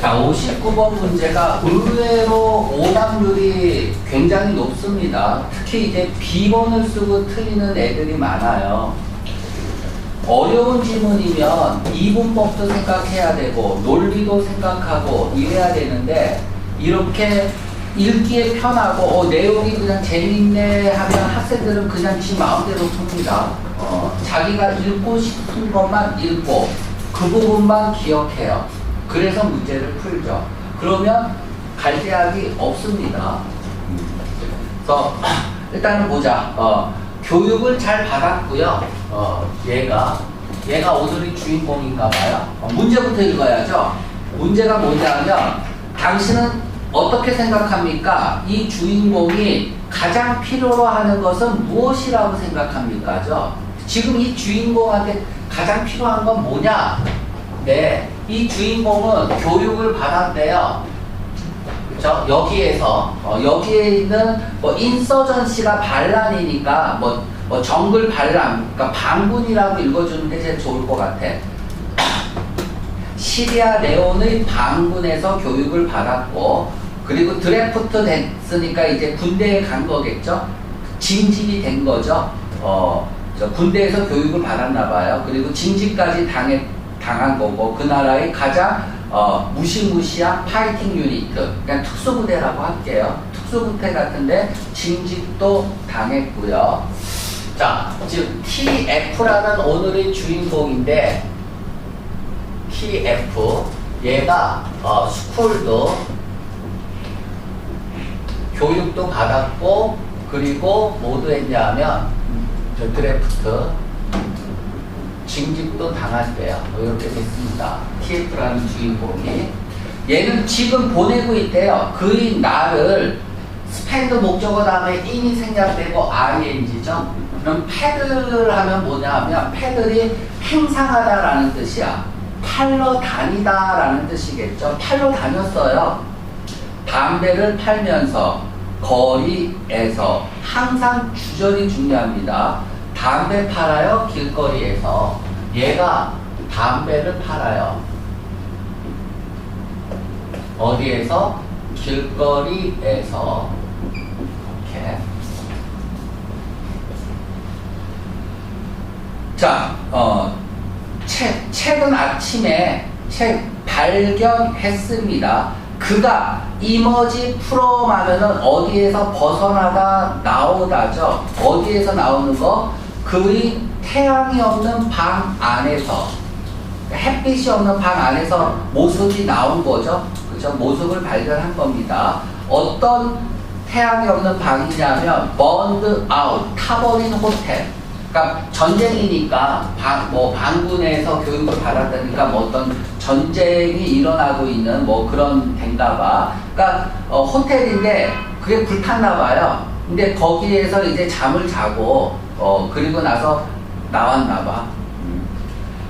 자, 59번 문제가 의외로 오답률이 굉장히 높습니다. 특히 이제 B번을 쓰고 틀리는 애들이 많아요. 어려운 지문이면 이분법도 생각해야 되고 논리도 생각하고 이래야 되는데 이렇게 읽기에 편하고 어, 내용이 그냥 재밌네 하면 학생들은 그냥 지 마음대로 풉니다. 어, 자기가 읽고 싶은 것만 읽고 그 부분만 기억해요. 그래서 문제를 풀죠. 그러면 갈대학이 없습니다. 그래서 일단은 보자. 어, 교육을 잘 받았고요. 어, 얘가 얘가 오늘의 주인공인가 봐요. 어, 문제부터 읽어야죠. 문제가 뭐냐면 당신은 어떻게 생각합니까? 이 주인공이 가장 필요로 하는 것은 무엇이라고 생각합니까?죠. 지금 이 주인공한테 가장 필요한 건 뭐냐? 네, 이 주인공은 교육을 받았대요. 그렇죠? 여기에서 어, 여기에 있는 뭐 인서전시가 반란이니까 뭐, 뭐 정글 반란, 그러니까 반군이라고 읽어주는 게 제일 좋을 것 같아. 시리아 네온의 반군에서 교육을 받았고 그리고 드래프트 됐으니까 이제 군대에 간 거겠죠. 징집이 된 거죠. 어, 저 군대에서 교육을 받았나 봐요. 그리고 징집까지 당해, 당한 거고 그 나라의 가장 어, 무시무시한 파이팅 유니트, 그냥 특수부대라고 할게요. 특수부대 같은데 징집도 당했고요. 자, 지금 TF라는 오늘의 주인공인데 TF 얘가 어, 스쿨도 교육도 받았고 그리고 모두 했냐면 저 드래프트 징집도 당했대요. 뭐 이렇게 됐습니다. TF라는 주인공이 얘는 지금 보내고 있대요. 그의 나를 스펜드 목적어 다음에 인이 생략되고 ing죠. 그럼 패들 하면 뭐냐 하면 패들이 행상하다라는 뜻이야. 팔러 다니다라는 뜻이겠죠. 팔러 다녔어요. 담배를 팔면서 거리에서 항상 주절이 중요합니다. 담배 팔아요 길거리에서 얘가 담배를 팔아요. 어디에서 길거리에서 이렇게 자, 어, 책, 책은 아침에 책 발견했습니다. 그가 이머지 프롬 하면은 어디에서 벗어나다 나오다죠. 어디에서 나오는 거? 그의 태양이 없는 방 안에서 햇빛이 없는 방 안에서 모습이 나온 거죠. 그죠? 모습을 발견한 겁니다. 어떤 태양이 없는 방이냐면 burned out, 타버린 호텔. 그러니까 전쟁이니까 방, 뭐 반군에서 교육을 받았다니까 뭐 어떤 전쟁이 일어나고 있는 뭐 그런 데인가 봐. 그러니까 어, 호텔인데 그게 불탔나 봐요. 근데 거기에서 이제 잠을 자고 어 그리고 나서 나왔나 봐. 음.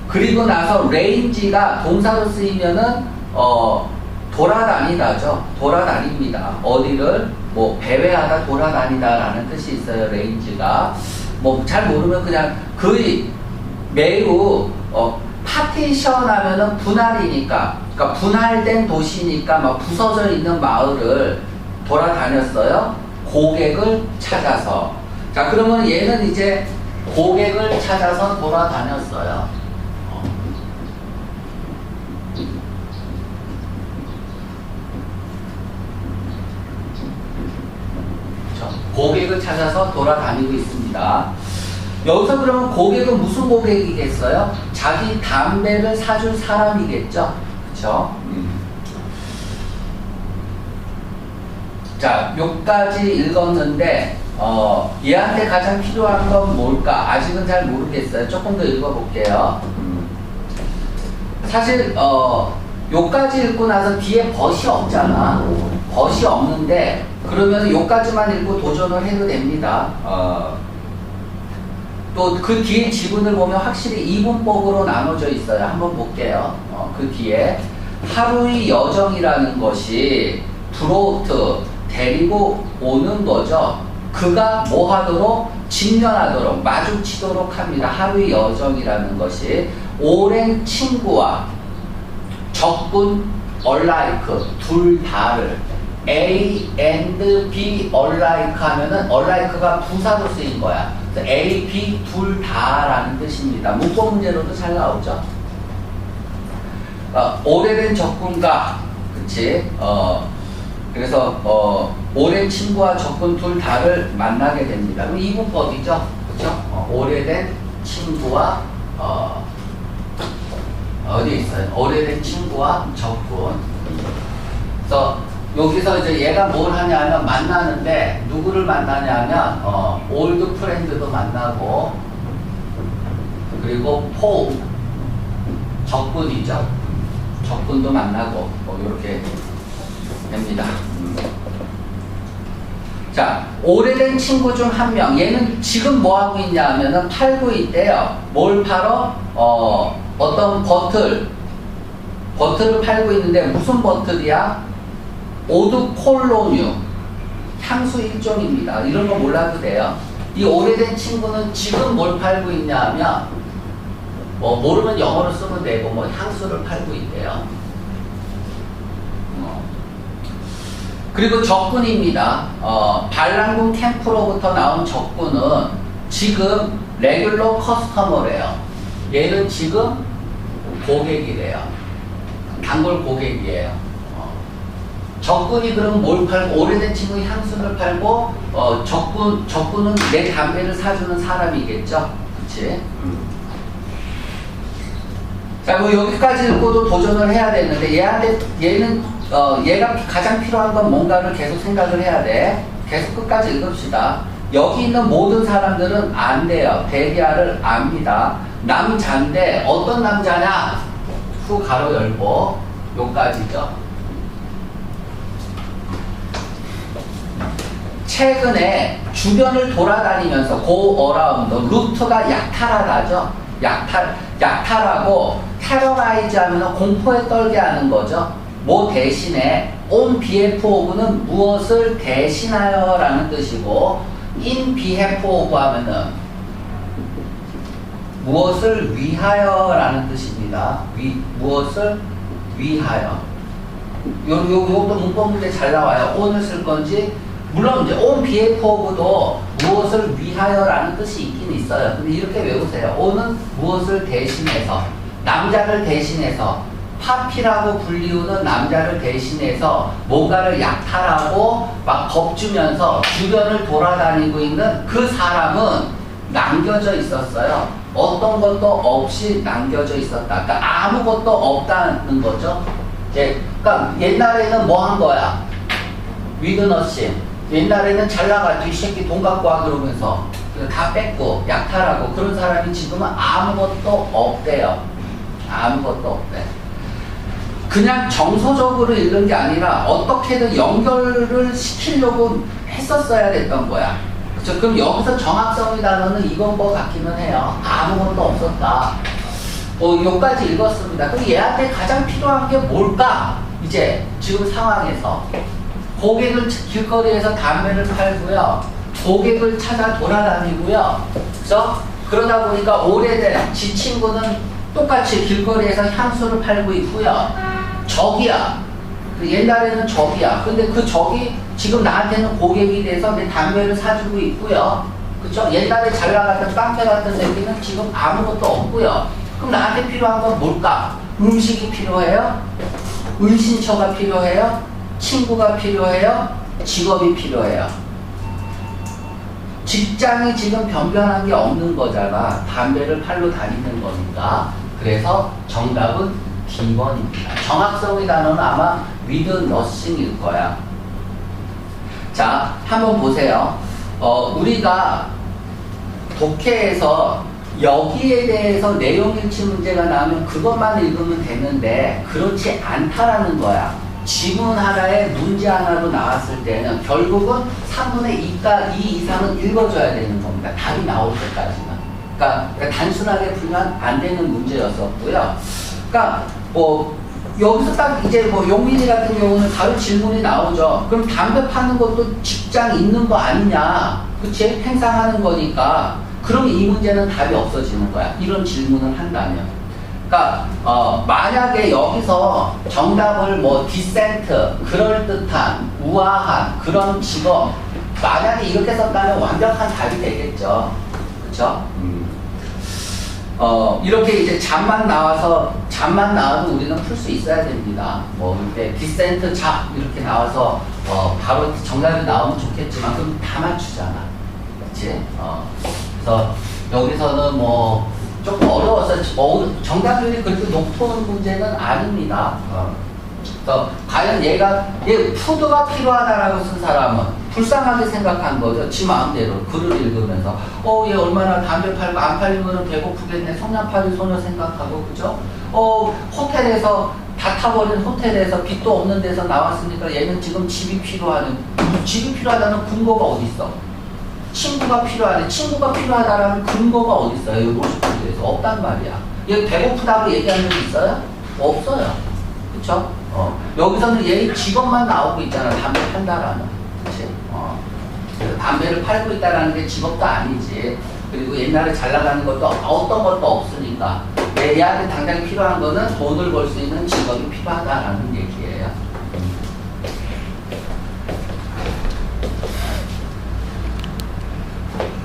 그리고 나서 레인지가 동사로 쓰이면은 어 돌아다니다죠. 돌아다닙니다. 어디를 뭐 배회하다 돌아다니다라는 뜻이 있어요. 레인지가 뭐 잘 모르면 그냥 거의 매우 어 파티션 하면은 분할이니까 그러니까 분할된 도시니까 막 부서져 있는 마을을 돌아다녔어요. 고객을 찾아서 자 그러면 얘는 이제 고객을 찾아서 돌아다녔어요. 고객을 찾아서 돌아다니고 있습니다. 여기서 그러면 고객은 무슨 고객이겠어요? 자기 담배를 사줄 사람이겠죠? 그렇죠? 자, 요까지 읽었는데 어, 얘한테 가장 필요한 건 뭘까? 아직은 잘 모르겠어요. 조금 더 읽어볼게요. 사실 어, 요까지 읽고 나서 뒤에 벗이 없잖아. 벗이 없는데 그러면 요까지만 읽고 도전을 해도 됩니다. 어, 또그 뒤에 지문을 보면 확실히 이분법으로 나눠져 있어요. 한번 볼게요. 어, 그 뒤에 하루의 여정이라는 것이 브로트 데리고 오는 거죠. 그가 뭐 하도록 직면하도록 마주치도록 합니다. 하루의 여정이라는 것이 오랜 친구와 적군 alike 둘 다를 A and B alike 하면은 alike가 부사로 쓰인 거야. A, B 둘 다라는 뜻입니다. 문법 문제로도 잘 나오죠. 어, 오래된 적군과 그치? 어, 그래서 어, 오랜 친구와 적군 둘 다를 만나게 됩니다. 그럼 이분법이죠, 그렇죠? 어, 오래된 친구와 어, 어디 있어요? 오래된 친구와 적군. 그래서 여기서 이제 얘가 뭘 하냐면 만나는데 누구를 만나냐면 어, 올드 프렌드도 만나고 그리고 포 적군이죠. 적군도 만나고 뭐 이렇게 됩니다. 음. 자, 오래된 친구 중 한 명. 얘는 지금 뭐 하고 있냐 하면은 팔고 있대요. 뭘 팔어? 어, 어떤 버틀. 버틀을 팔고 있는데 무슨 버틀이야? 오드 콜로뉴. 향수 일종입니다. 이런 거 몰라도 돼요. 이 오래된 친구는 지금 뭘 팔고 있냐 하면 뭐 모르면 영어로 쓰면 되고 뭐 향수를 팔고 있대요. 어. 그리고 적군입니다. 어, 반란군 캠프로부터 나온 적군은 지금 레귤러 커스터머래요. 얘는 지금 고객이래요. 단골 고객이에요. 어. 적군이 그럼 뭘 팔고 오래된 친구 향수를 팔고 어, 적군 적군은 내 담배를 사주는 사람이겠죠. 그렇지? 자, 뭐 여기까지 읽고도 도전을 해야 되는데 얘한테 얘는 어, 얘가 가장 필요한 건 뭔가를 계속 생각을 해야 돼. 계속 끝까지 읽읍시다. 여기 있는 모든 사람들은 안 돼요. 대기하를 압니다. 남자인데 어떤 남자냐? 후 가로 열고 요까지죠. 최근에 주변을 돌아다니면서 고 어라운드 루트가 약탈하다죠. 약탈 약탈하고 테러라이즈 하면 공포에 떨게 하는 거죠. 뭐 대신에 on behalf of는 무엇을 대신하여 라는 뜻이고 in behalf of 하면은 무엇을 위하여 라는 뜻입니다. 위, 무엇을 위하여. 요, 요, 요것도 문법 문제 잘 나와요. on을 쓸 건지 물론 이제 on behalf of도 무엇을 위하여라는 뜻이 있긴 있어요. 근데 이렇게 외우세요. on은 무엇을 대신해서 남자를 대신해서 파피라고 불리우는 남자를 대신해서 뭔가를 약탈하고 막 겁주면서 주변을 돌아다니고 있는 그 사람은 남겨져 있었어요. 어떤 것도 없이 남겨져 있었다. 그러니까 아무것도 없다는 거죠. 예, 그러니까 옛날에는 뭐 한 거야? 위드너싱. 옛날에는 잘 나가지 이 새끼 돈 갖고 와 그러면서 다 뺏고 약탈하고 그런 사람이 지금은 아무것도 없대요. 아무것도 없대. 그냥 정서적으로 읽는 게 아니라 어떻게든 연결을 시키려고 했었어야 됐던 거야. 그쵸? 그럼 여기서 정확성이 단어는 이건 뭐 같기는 해요. 아무것도 없었다. 어, 여기까지 읽었습니다. 그럼 얘한테 가장 필요한 게 뭘까? 이제 지금 상황에서. 고객을 길거리에서 담배를 팔고요. 고객을 찾아 돌아다니고요. 그래서 그러다 보니까 오래된 지 친구는 똑같이 길거리에서 향수를 팔고 있고요. 적이야. 그 옛날에는 적이야. 근데 그 적이 지금 나한테는 고객이 돼서 내 담배를 사주고 있고요. 그쵸? 옛날에 잘 나갔던 깡패 같은 새끼는 지금 아무것도 없고요. 그럼 나한테 필요한 건 뭘까? 음식이 필요해요? 은신처가 필요해요? 친구가 필요해요? 직업이 필요해요. 직장이 지금 변변한 게 없는 거잖아. 담배를 팔로 다니는 거니까. 그래서 정답은 D번입니다. 정확성의 단어는 아마 with nothing일 거야. 자, 한번 보세요. 어, 우리가 독해에서 여기에 대해서 내용 일치 문제가 나오면 그것만 읽으면 되는데 그렇지 않다라는 거야. 지문 하나에 문제 하나로 나왔을 때는 결국은 3분의 2가 2 이상은 읽어줘야 되는 겁니다. 답이 나올 때까지는. 그러니까, 그러니까 단순하게 풀면 안 되는 문제였었고요. 그러니까 뭐 여기서 딱 이제 뭐 용민이 같은 경우는 바로 질문이 나오죠. 그럼 담배 파는 것도 직장 있는 거 아니냐? 그치? 행사하는 거니까. 그럼 이 문제는 답이 없어지는 거야. 이런 질문을 한다면. 그러니까 어, 만약에 여기서 정답을 뭐 디센트, 그럴 듯한, 우아한 그런 직업 만약에 이렇게 썼다면 완벽한 답이 되겠죠. 그렇죠? 어, 이렇게 이제 잠만 나와서, 잠만 나와도 우리는 풀 수 있어야 됩니다. 뭐, 이렇게 디센트 잡, 이렇게 나와서, 어, 바로 정답이 나오면 좋겠지만, 그럼 다 맞추잖아. 그치? 어, 그래서 여기서는 뭐, 조금 어려워서, 어, 정답률이 그렇게 높은 문제는 아닙니다. 어. 그래서 과연 얘가 얘 푸드가 필요하다라고 쓴 사람은 불쌍하게 생각한 거죠. 지 마음대로 글을 읽으면서 어 얘 얼마나 담배 팔고 안 팔리면 배고프겠네. 성냥팔이 소녀 생각하고 그죠? 어 호텔에서 다 타버린 호텔에서 빚도 없는 데서 나왔으니까 얘는 지금 집이 필요하는 집이 필요하다는 근거가 어디 있어? 친구가 필요하네. 친구가 필요하다라는 근거가 어디 있어요? 이 로스쿨에서 없단 말이야. 얘 배고프다고 얘기한 적 있어요? 없어요. 그쵸? 어. 여기서는 얘 직업만 나오고 있잖아. 담배 판다라는. 그치? 어. 담배를 팔고 있다라는 게 직업도 아니지. 그리고 옛날에 잘 나가는 것도 어떤 것도 없으니까. 얘한테 당장 필요한 거는 돈을 벌 수 있는 직업이 필요하다라는 얘기예요.